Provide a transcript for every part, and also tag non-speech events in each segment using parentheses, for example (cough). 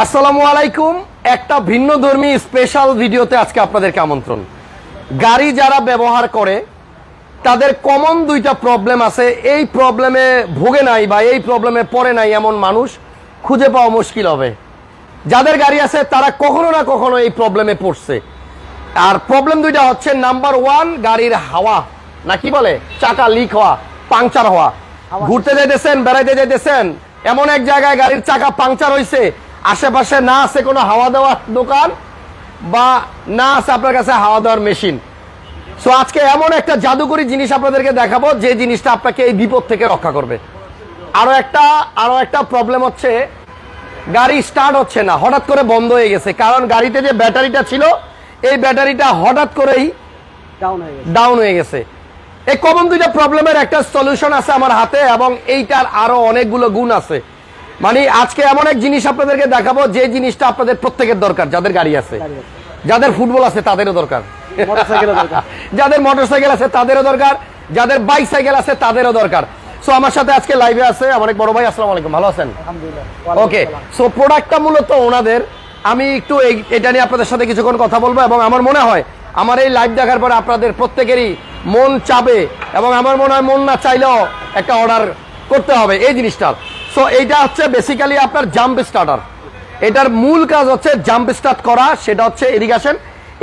আসসালামু আলাইকুম। একটা ভিন্ন ধর্মী স্পেশাল ভিডিওতে আজকে আপনাদেরকে আমন্ত্রণ। গাড়ি যারা ব্যবহার করে তাদের কমন দুইটা প্রবলেম আছে। এই প্রবলেমে ভোগে নাই বা এই প্রবলেমে পড়ে নাই এমন মানুষ খুঁজে পাওয়া মুশকিল হবে। যাদের গাড়ি আছে তারা কখনো না কখনো এই প্রবলেমে পড়ছে। আর প্রবলেম দুইটা হচ্ছে নাম্বার ওয়ান গাড়ির হাওয়া। না কি বলে? চাকা লিক হওয়া পাংচার হওয়া। ঘুরতে যেতেছেন বেড়াইতে যেতেছেন এমন এক জায়গায় গাড়ির চাকা পাংচার হয়েছে আশেপাশে না আছে কোনো হাওয়া দেওয়ার দোকান বা না আছে আপনার কাছে হাওয়া দেওয়ার মেশিন। সো আজকে এমন একটা জাদুকরি জিনিস আপনাদেরকে দেখাবো যে জিনিসটা আপনাকে এই বিপদ থেকে রক্ষা করবে। আরও একটা আরও একটা প্রবলেম হচ্ছে গাড়ি স্টার্ট হচ্ছে না হঠাৎ করে বন্ধ হয়ে গেছে। কারণ গাড়িতে যে ব্যাটারিটা ছিল এই ব্যাটারিটা হঠাৎ করেই ডাউন হয়ে গেছে। ডাউন হয়ে গেছে। এই কমন দুইটা প্রবলেমের একটা সলিউশন আছে আমার হাতে এবং এইটার আরও অনেকগুলো গুণ আছে। মানে আজকে এমন এক জিনিস আপনাদেরকে দেখাবো যে জিনিসটা আপনাদের প্রত্যেকের দরকার যাদের গাড়ি আছে। যাদের ফুটবল আছে তাদেরও দরকার। (laughs) যাদের মোটরসাইকেল আছে তাদেরও দরকার। যাদের বাইক সাইকেল আছে তাদেরও দরকার। সো আমার সাথে আজকে লাইভে আছে আমার এক বড় ভাই আসসালামু আলাইকুম। ভালো আছেন? ওকে সো প্রোডাক্টটা মূলত ওনাদের। আমি একটু এটা নিয়ে আপনাদের সাথে কিছুক্ষণ কথা বলব এবং আমার মনে হয় আমার এই লাইভ দেখার পরে আপনাদের প্রত্যেকেরই মন চাবে এবং আমার মনে হয় মন না চাইলেও একটা অর্ডার করতে হবে। এই জিনিসটা সো এইটা হচ্ছে বেসিক্যালি আপনার জাম্প স্টার্টার এটার মূল কাজ হচ্ছে জাম্প স্টার্ট করা, সেটা হচ্ছে আসেন।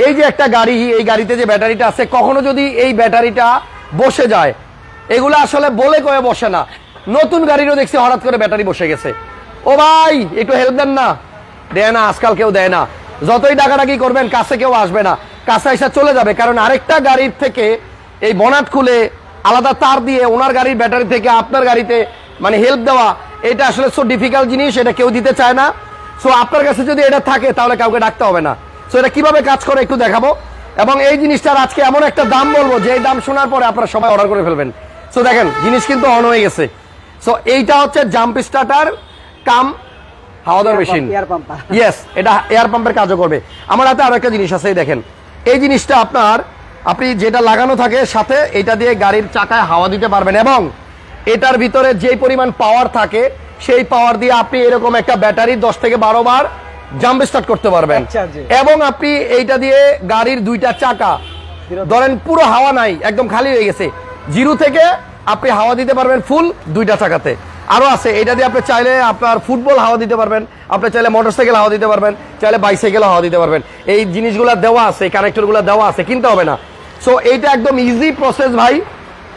এই যে একটা গাড়ি, এই গাড়িতে যে ব্যাটারিটা আছে, কখনো যদি এই ব্যাটারিটা বসে যায়, এগুলো আসলে বলে কয়ে বসে না। নতুন গাড়িরও দেখছি হঠাৎ করে ব্যাটারি বসে গেছে। ও ভাই, একটু হেল্প দেন না। দেয় না, আজকাল কেউ দেয় না। যতই ডাকাডাকি করবেন, কাছে কেউ আসবে না। কাছে এসে চলে যাবে, কারণ আরেকটা গাড়ির থেকে এই বনাট খুলে আলাদা তার দিয়ে ওনার গাড়ির ব্যাটারি থেকে আপনার গাড়িতে মানে হেল্প দেওয়া এটা আসলে সো ডিফিকাল্ট জিনিস এটা কেউ দিতে চায় না। সো আপনার কাছে যদি এটা থাকে তাহলে কাউকে ডাকতে হবে না। সো এটা কীভাবে কাজ করে একটু দেখাবো। এবং এই জিনিসটার আজকে এমন একটা দাম বলব যে দাম শোনার পরে আপনারা সবাই অর্ডার করে ফেলবেন। সো দেখেন জিনিস কিন্তু অন হয়ে গেছে। সো এইটা হচ্ছে জাম্প স্টার্টার কাম হাওয়া দেওয়ার মেশিন ইয়েস এটা এয়ার পাম্পের কাজও করবে। আমার হাতে আরও একটা জিনিস আছে দেখেন। এই জিনিসটা আপনার আপনি যেটা লাগানো থাকে সাথে এটা দিয়ে গাড়ির চাকায় হাওয়া দিতে পারবেন। এবং এটার ভিতরে যে পরিমাণ পাওয়ার থাকে সেই পাওয়ার দিয়ে আপনি এরকম একটা ব্যাটারি দশ থেকে বারো বার জাম্প স্টার্ট করতে পারবেন। এবং আপনি এইটা দিয়ে গাড়ির দুইটা চাকা ধরেন পুরো হাওয়া নাই একদম খালি হয়ে গেছে জিরো থেকে আপনি হাওয়া দিতে পারবেন ফুল দুইটা চাকাতে। আরও আছে এটা দিয়ে আপনি চাইলে আপনার ফুটবল হাওয়া দিতে পারবেন আপনি চাইলে মোটরসাইকেল হাওয়া দিতে পারবেন চাইলে বাইসাইকেল হাওয়া দিতে পারবেন। এই জিনিসগুলো দেওয়া আছে কানেক্টরগুলো দেওয়া আছে কিনতে হবে না। সো এইটা একদম ইজি প্রসেস ভাই।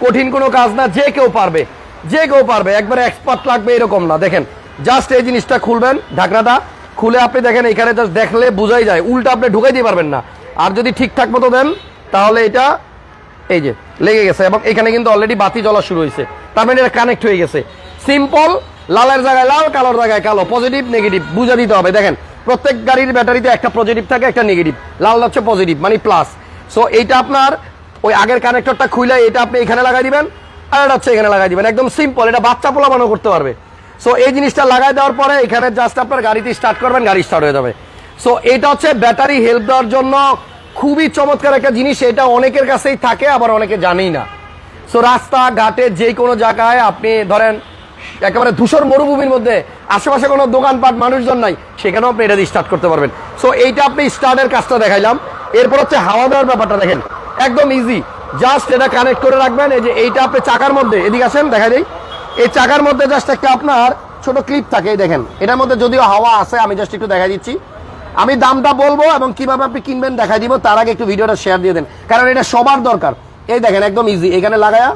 কঠিন কোনো কাজ না, যে কেউ পারবে, যে কেউ পারবে, একবারে এক্সপার্ট লাগবে এরকম না। দেখেন জাস্ট এই জিনিসটা খুলবেন, ঢাকনাটা খুলে আপনি দেখেন, এখানে জাস্ট দেখলে বোঝাই যায়, উল্টা আপনি ঢুকাই দিয়ে পারবেন না। আর যদি ঠিকঠাক মতো দেন, তাহলে এটা এই যে, লেগে গেছে এবং এখানে কিন্তু অলরেডি বাতি জ্বলা শুরু হয়েছে। তার মানে এটা কানেক্ট হয়ে গেছে। সিম্পল লালের জায়গায় লাল, কালোর জায়গায় কালো পজিটিভ নেগেটিভ বুঝে দিতে হবে। দেখেন, প্রত্যেক গাড়ির ব্যাটারিতে একটা পজিটিভ থাকে, একটা নেগেটিভ লাল হচ্ছে পজিটিভ মানে প্লাস সো এইটা আপনার ওই আগের কানেক্টরটা খুলে এটা আপনি এখানে লাগাই দিবেন, আর এটা হচ্ছে এখানে লাগাই দিবেন। একদম সিম্পল এটা বাচ্চা পোলা বানানো করতে পারবে। সো এই জিনিসটা লাগাই দেওয়ার পরে এখানে জাস্ট আপনার গাড়িতে স্টার্ট করবেন, গাড়ি স্টার্ট হয়ে যাবে। সো এটা হচ্ছে ব্যাটারি হেল্প দেওয়ার জন্য খুবই চমৎকার একটা জিনিস, এটা অনেকের কাছেই থাকে, আবার অনেকে জানেই না। সো রাস্তা, ঘাটে, যে কোনো জায়গায় আপনি ধরেন, একেবারে ধূসর মরুভূমির মধ্যে, আশেপাশে কোনো দোকানপাট, মানুষজন নাই, সেখানেও আপনি এটা দিয়ে স্টার্ট করতে পারবেন। সো এইটা আপনি স্টার্টের কাজটা দেখাইলাম। এরপর হচ্ছে হাওয়া দেওয়ার ব্যাপারটা দেখেন। একদম ইজি জাস্ট এটা কানেক্ট করে রাখবেন এই যে এইটা আপনি চাকার মধ্যে এদিকে আসেন দেখা দেই। এই চাকার মধ্যে জাস্ট একটা আপনার ছোট ক্লিপ থাকে এই দেখেন। এটার মধ্যে যদিও হাওয়া আছে আমি জাস্ট একটু দেখা দিচ্ছি। আমি দামটা বলব এবং কীভাবে আপনি কিনবেন দেখা দিব তার আগে একটু ভিডিওটা শেয়ার দিয়ে দেন। কারণ এটা সবার দরকার। এই দেখেন একদম ইজি এখানে লাগায়া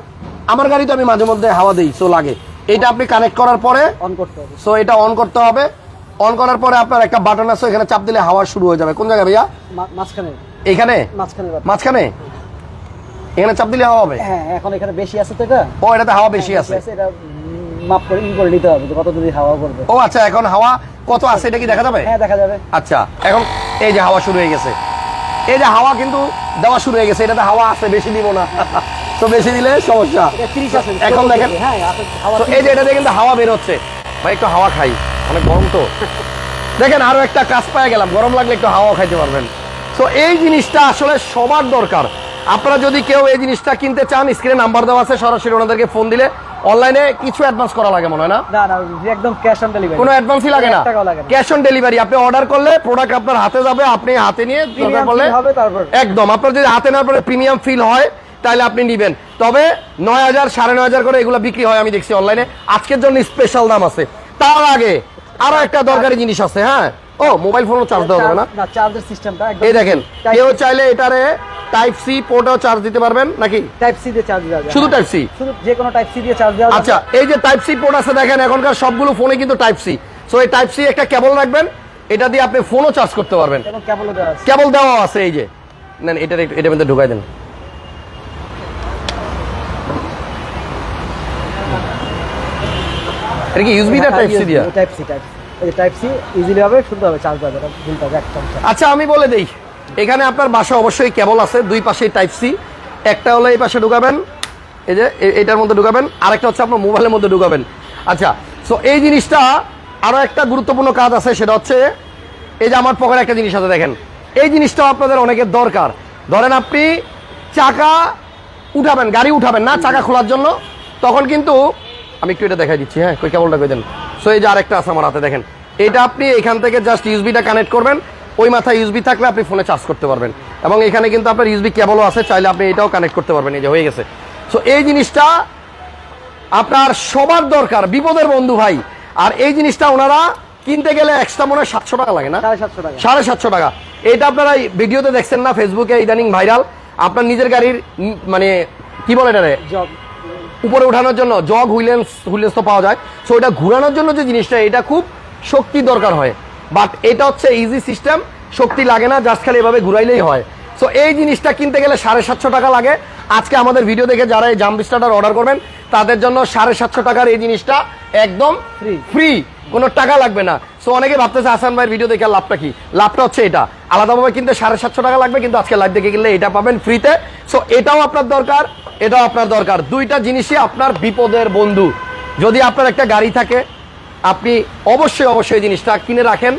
আমার গাড়ি তো আমি মাঝে মধ্যে হাওয়া দিই সো লাগে। এটা আপনি কানেক্ট করার পরে অন করতে হবে। সো এটা অন করতে হবে। অন করার পরে আপনার একটা বাটন আছে এখানে চাপ দিলে হাওয়া শুরু হয়ে যাবে। কোন জায়গায় ভাইয়া? মাঝখানে। এখানে? মাঝখানে মাঝখানে? এখানে চাপ দিলে হাওয়া হবে? হ্যাঁ এখন এখানে বেশি আছে তো এটা। ও এটাতে হাওয়া বেশি আছে। এটা মাপ করে ই করে নিতে হবে যে কত যদি হাওয়া করবে। ও আচ্ছা এখন হাওয়া কত আছে এটা কি দেখা যাবে? হ্যাঁ দেখা যাবে। আচ্ছা এখন এই যে হাওয়া শুরু হয়ে গেছে। এই যে হাওয়া কিন্তু দেওয়া শুরু হয়ে গেছে এটাতে হাওয়া আছে বেশি দিব না। তো বেশি দিলে সমস্যা। এটা 30 আছে এখন দেখেন হ্যাঁ এই যে এটাতে কিন্তু হাওয়া বের হচ্ছে। ভাই একটু হাওয়া খাই অনেক গরম তো। দেখেন আরও একটা কাজ পায়ে গেলাম গরম লাগলে একটু হাওয়া খাইতে পারবেন। তো এই জিনিসটা আসলে সবার দরকার। আপনারা যদি কেউ এই জিনিসটা কিনতে চান স্ক্রিনে নাম্বার দেওয়া আছে সরাসরি ওনাদেরকে ফোন দিলে অনলাইনে কিছু অ্যাডভান্স করা লাগে মনে হয় না? না না একদম ক্যাশ অন ডেলিভারি কোনো অ্যাডভান্সই লাগে না। না। ক্যাশ অন ডেলিভারি আপনি অর্ডার করলে প্রোডাক্ট আপনার হাতে যাবে আপনি হাতে নিয়ে দরকার প্রিমিয়াম পড়লে হবে তারপর। একদম আপনার যদি হাতে নেওয়ার পরে প্রিমিয়াম ফিল হয় তাহলে আপনি নিবেন। তবে নয় হাজার সাড়ে নয় হাজার করে এগুলো বিক্রি হয় আমি দেখছি অনলাইনে আজকের জন্য স্পেশাল দাম আছে। তার আগে আরও একটা দরকারি জিনিস আছে হ্যাঁ? ও মোবাইল ফোনও চার্জ দেওয়া যাবে না। না চার্জার সিস্টেমটা একদম এই দেখেন কেউ চাইলে এটারে টাইপ সি পোর্টেও চার্জ দিতে পারবেন নাকি? টাইপ সি দিয়ে চার্জ দেওয়া শুধু টাইপ সি শুধু যে কোনো টাইপ সি দিয়ে চার্জ দেওয়া। আচ্ছা এই যে টাইপ সি পোর্ট আছে দেখেন এখনকার সবগুলো ফোনে কিন্তু টাইপ সি সো এই টাইপ সি একটা কেবল রাখবেন এটা দিয়ে আপনি ফোনও চার্জ করতে পারবেন। এবং কেবলও দেওয়া আছে। কেবল দেওয়া আছে এই যে। নেন এটা একটু- এটার মধ্যে ঢুকাই দেন। এটা কি ইউজবি না টাইপ সি দিয়া? টাইপ সি টাইপ এই টাইপ সি ইজিলি হবে শুনতে হবে চার্জ দেওয়া যাবে ভুলতে একদম। আচ্ছা আমি বলে দেই এখানে আপনার বাসা অবশ্যই কেবল আছে, দুই পাশেই টাইপ সি একটা হলো এই পাশে ঢুকাবেন, এই যে এটার মধ্যে ঢুকাবেন, আরেকটা হচ্ছে আপনার মোবাইলের মধ্যে ঢুকাবেন। আচ্ছা সো এই জিনিসটা আরও একটা গুরুত্বপূর্ণ কাজ আছে, সেটা হচ্ছে এই যে আমার পকেটে একটা জিনিস আছে, দেখেন। এই জিনিসটাও আপনাদের অনেকের দরকার। ধরেন আপনি চাকা উঠাবেন, গাড়ি উঠাবেন না, চাকা খোলার জন্য, তখন কিন্তু আমি একটু এটা দেখাই দিচ্ছি হ্যাঁ কই কেবলটা কই দেন? সো এই যে আরেকটা আছে আমার হাতে, দেখেন। এটা আপনি এখান থেকে জাস্ট ইউসবিটা কানেক্ট করবেন ওই মাথায় ইউসবি থাকলে আপনি ফোনে চার্জ করতে পারবেন। এবং এখানে কিন্তু আপনার ইউসবি কেবলও আছে চাইলে আপনি এটাও কানেক্ট করতে পারবেন এই যে হয়ে গেছে। সো এই জিনিসটা আপনার সবার দরকার বিপদের বন্ধু ভাই। আর এই জিনিসটা ওনারা কিনতে গেলে এক্সট্রা মনে হয় সাতশো টাকা লাগে না? সাড়ে সাতশো টাকা। এটা আপনারা ভিডিওতে দেখছেন না ফেসবুকে ইদানিং ভাইরাল। আপনার নিজের গাড়ির মানে কি বলে এটারে? জব উপরে ওঠানোর জন্য জগ হুইলেন্স হুইলেন্স তো পাওয়া যায়। সো এটা ঘুরানোর জন্য যে জিনিসটা এটা খুব শক্তি দরকার হয়। বাট এটা হচ্ছে ইজি সিস্টেম শক্তি লাগে না জাস্ট খালি এভাবে ঘুরাইলেই হয়। সো এই জিনিসটা কিনতে গেলে সাড়ে সাতশো টাকা লাগে। আজকে আমাদের ভিডিও দেখে যারা এই জাম্প স্টার্টার অর্ডার করবেন তাদের জন্য সাড়ে সাতশো টাকার এই জিনিসটা একদম। ফ্রি কোনো টাকা লাগবে না। সো অনেকে ভাবতেছে আসান ভাইয়ের ভিডিও দেখে লাভটা কি? লাভটা হচ্ছে এটা। আলাদাভাবে কিন্তু সাড়ে সাতশো টাকা লাগবে কিন্তু আজকে লাইভ দেখে গেলে এটা পাবেন ফ্রিতে সো এটাও আপনার দরকার এটাও আপনার দরকার। দুইটা জিনিসই আপনার বিপদের বন্ধু। যদি আপনার একটা গাড়ি থাকে আপনি অবশ্যই অবশ্যই এই জিনিসটা কিনে রাখেন।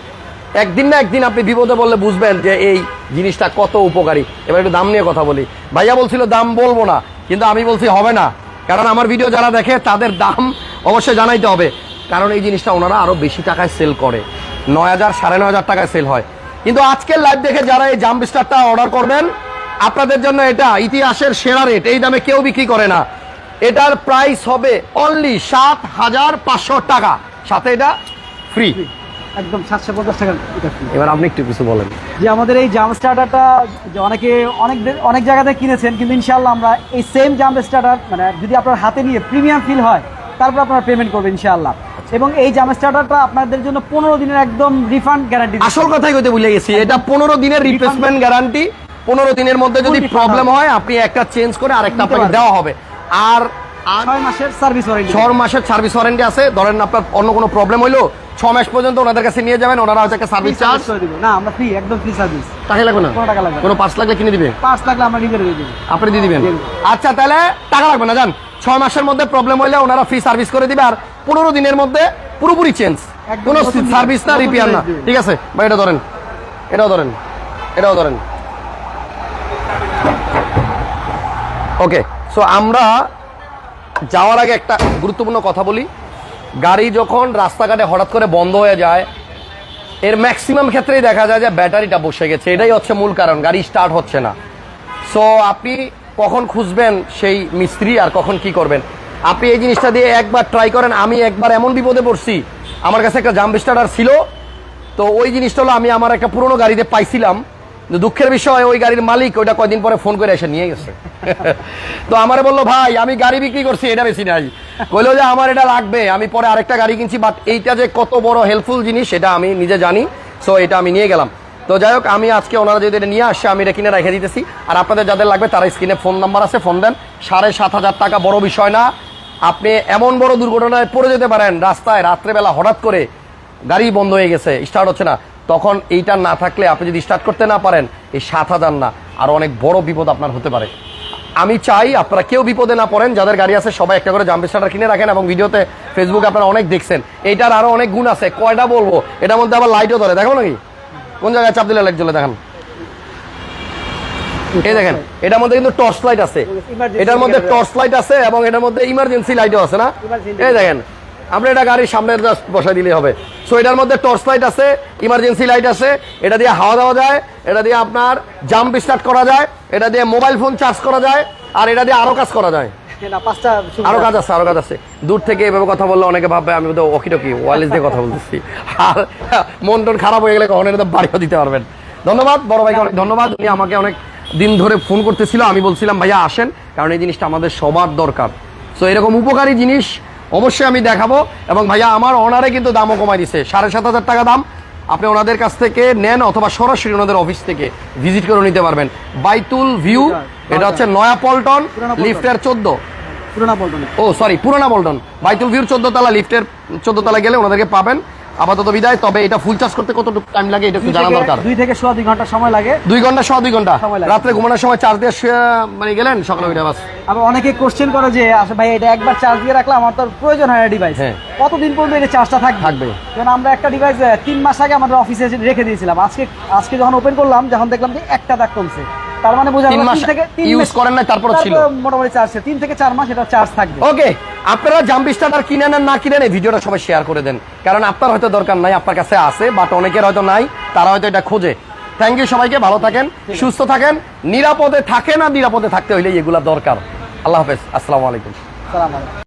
একদিন না একদিন আপনি বিপদে বললে বুঝবেন যে এই জিনিসটা কত উপকারী। এবার একটু দাম নিয়ে কথা বলি। ভাইয়া বলছিল, দাম বলব না। কিন্তু আমি বলছি, হবে না। কারণ আমার ভিডিও যারা দেখে, তাদের দাম অবশ্যই জানাইতে হবে। কারণ এই জিনিসটা ওনারা আরও বেশি টাকায় সেল করে। নয় হাজার, সাড়ে নয় হাজার টাকায় সেল হয়। কিন্তু আজকের লাইভ দেখে যারা এই জাম্প স্টারটা অর্ডার করবেন, আপনাদের জন্য এটা ইতিহাসের সেরা রেট এই দামে কেউ বিক্রি করে না। এটার প্রাইস হবে অনলি সাত হাজার পাঁচশো টাকা। সাথে এটা ফ্রি একদম সাতশো পঞ্চাশ টাকা এবার আপনি একটু কিছু বলেন। যে আমাদের এই জাম্প স্টার্টারটা যে অনেকে অনেক অনেক জায়গাতে কিনেছেন কিন্তু ইনশাল্লাহ আমরা এই সেম জাম্প স্টার্টার মানে যদি আপনার হাতে নিয়ে প্রিমিয়াম ফিল হয় তারপর আপনারা পেমেন্ট করবেন ইনশাআল্লাহ। এবং এই জাম্প স্টার্টারটা আপনাদের জন্য পনেরো দিনের একদম রিফান্ড গ্যারান্টি আসল কথাই কইতে ভুলে গেছি এটা পনেরো দিনের রিপ্লেসমেন্ট গ্যারান্টি পনেরো দিনের মধ্যে যদি প্রবলেম হয় আপনি একটা চেঞ্জ করে আরেকটা আপনাকে দেওয়া হবে। আর আর ছয় মাসের সার্ভিস ওয়ারেন্টি ছয় মাসের সার্ভিস ওয়ারেন্টি আছে। ধরেন আপনার অন্য কোনো প্রবলেম হইল ছ মাস পর্যন্ত ওনাদের কাছে নিয়ে যাবেন ওনারা হয়তো একটা সার্ভিস চার্জ না আমরা ফ্রি একদম ফ্রি সার্ভিস টাকা লাগবে না? কোনো টাকা লাগবে কোনো পাঁচ লাগলে কিনে দিবে? পাঁচ লাগলে আমরা নিজের দিয়ে দিব। আপনি দিয়ে দিবেন? আচ্ছা তাহলে টাকা লাগবে না জান ছয় মাসের মধ্যে প্রবলেম হইলে ওনারা ফ্রি সার্ভিস করে দিবে আর পনেরো দিনের মধ্যে পুরোপুরি চেঞ্জ কোনো সার্ভিস না রিপেয়ার না। ঠিক আছে? ভাই এটা ধরেন। এটাও ধরেন। এটাও ধরেন। ওকে সো আমরা যাওয়ার আগে একটা গুরুত্বপূর্ণ কথা বলি। গাড়ি যখন রাস্তাঘাটে হঠাৎ করে বন্ধ হয়ে যায়, এর ম্যাক্সিমাম ক্ষেত্রেই দেখা যায় যে ব্যাটারিটা বসে গেছে। এটাই হচ্ছে মূল কারণ, গাড়ি স্টার্ট হচ্ছে না। সো আপনি কখন খুঁজবেন সেই মিস্ত্রি আর কখন কি করবেন? আপনি এই জিনিসটা দিয়ে একবার ট্রাই করেন, আমি একবার এমন বিপদে পড়ছি, আমার কাছে একটা জাম্প স্টার্টার ছিল, তো ওই জিনিসটা হলো আমি আমার একটা পুরোনো গাড়িতে পাইছিলাম। দুঃখের বিষয়, ওই গাড়ির মালিক ওইটা কয়দিন পরে ফোন করে এসে নিয়ে গেছে। তো আমার বলল, ভাই, আমি গাড়ি বিক্রি করছি, এটা বেশি নাই। বলল যে, আমার এটা লাগবে, আমি পরে আরেকটা গাড়ি কিনছি বাট এইটা যে কত বড় হেল্পফুল জিনিস, সেটা আমি নিজে জানি সো এটা আমি নিয়ে গেলাম। তো যাই হোক, আমি আজকে ওনারা যদি এটা নিয়ে আসছে, আমি এটা কিনে রেখে দিতেছি। আর আপনাদের যাদের লাগবে, তারা স্ক্রিনে ফোন নাম্বার আছে, ফোন দেন। সাড়ে সাত হাজার টাকা বড় বিষয় না। আপনি এমন বড় দুর্ঘটনায় পড়ে যেতে পারেন, রাস্তায় রাত্রেবেলা হঠাৎ করে গাড়ি বন্ধ হয়ে গেছে স্টার্ট হচ্ছে না। তখন এইটা না থাকলে আপনি যদি স্টার্ট করতে না পারেন এই সাত হাজার না। আরও অনেক বড় বিপদ আপনার হতে পারে। আমি চাই আপনারা কেউ বিপদে না পড়েন যাদের গাড়ি আছে সবাই একটা করে জাম্প স্টার্টার কিনে রাখেন এবং ভিডিওতে ফেসবুকে আপনারা অনেক দেখছেন। এইটার আরও অনেক গুণ আছে। কয়টা বলব? এটার মধ্যে আবার লাইটও ধরে। দেখো নাকি? কোন জায়গায় চাপ দিলে লাইট জ্বলে? দেখান। এই দেখেন এটার মধ্যে কিন্তু টর্চ লাইট আছে। এটার মধ্যে টর্চ লাইট আছে এবং এটার মধ্যে ইমার্জেন্সি লাইটও আছে না? এই দেখেন আপনি এটা গাড়ির সামনে জাস্ট বসাই দিলেই হবে। সো এটার মধ্যে টর্চ লাইট আছে ইমার্জেন্সি লাইট আছে এটা দিয়ে হাওয়া দেওয়া যায় এটা দিয়ে আপনার জাম্প স্টার্ট করা যায় এটা দিয়ে মোবাইল ফোন চার্জ করা যায় আর এটা দিয়ে আরও কাজ করা যায়। আরও কাজ আছে আরও কাজ আছে। দূর থেকে এভাবে কথা বললে অনেকে ভাববে আমি তো ওকি টকি দিয়ে কথা বলতেছি। আর মন টন খারাপ হয়ে গেলে কখন এটা বাড়িও দিতে পারবেন। ধন্যবাদ বড় ভাইকে অনেক ধন্যবাদ। উনি আমাকে অনেক দিন ধরে ফোন করতেছিল আমি বলছিলাম ভাইয়া আসেন কারণ এই জিনিসটা আমাদের সবার দরকার। সো এরকম উপকারী জিনিস অবশ্যই আমি দেখাবো এবং ভাইয়া আমার অনারে কিন্তু দামও কমাই দিছে। সাড়ে সাত হাজার টাকা দাম। আপনি ওনাদের কাছ থেকে নেন অথবা সরাসরি ওনাদের অফিস থেকে ভিজিট করে নিতে পারবেন। বাইতুল ভিউ এটা হচ্ছে নয়া পল্টন লিফ্টের পল্টন। লিফটের চোদ্দ। পুরোনা পল্টন। ও সরি পুরোনা পল্টন। বাইতুল ভিউর চোদ্দ তলা লিফটের চোদ্দ তলা গেলে ওনাদেরকে পাবেন। আপাতত বিদায় তবে এটা ফুল চার্জ করতে কতটুকু টাইম লাগে এটা একটু জানা দরকার। দুই থেকে সোয়া দুই ঘণ্টা সময় লাগে। দুই ঘণ্টা সহ দুই ঘণ্টা। রাত্রে ঘুমানোর সময় চার্জ দিয়ে মানে গেলেন? সকালে উঠে বাস। আবার অনেকে কোশ্চেন করে যে আসলে ভাই এটা একবার চার্জ দিয়ে রাখলে আমার তো প্রয়োজন হয় না ডিভাইস হ্যাঁ। কতদিন পর্যন্ত এটা চার্জটা থাকবে? থাকবে। কারণ আমরা একটা ডিভাইস তিন মাস আগে আমাদের অফিসে রেখে দিয়েছিলাম। আজকে আজকে যখন ওপেন করলাম যখন দেখলাম যে একটা দাগ কমছে। তার মানে বোঝা তিন মাস থেকে মাস- করেন নাই, তারপরও ছিল। মোটামুটি চার্জ তিন থেকে চার মাস এটা চার্জ থাকবে। ওকে আপনারা জাম্প স্টার্টার কিনেন আর না কিনেন এই ভিডিওটা সবাই শেয়ার করে দেন। কারণ আপনার হয়তো দরকার নাই আপনার কাছে আছে বাট অনেকের হয়তো নাই তারা হয়তো এটা খোঁজে। থ্যাংক ইউ সবাইকে ভালো থাকেন সুস্থ থাকেন নিরাপদে থাকেন আর নিরাপদে থাকতে হইলে এগুলা দরকার। আল্লাহ হাফেজ আসসালামু আলাইকুম। সালাম আলাইকুম।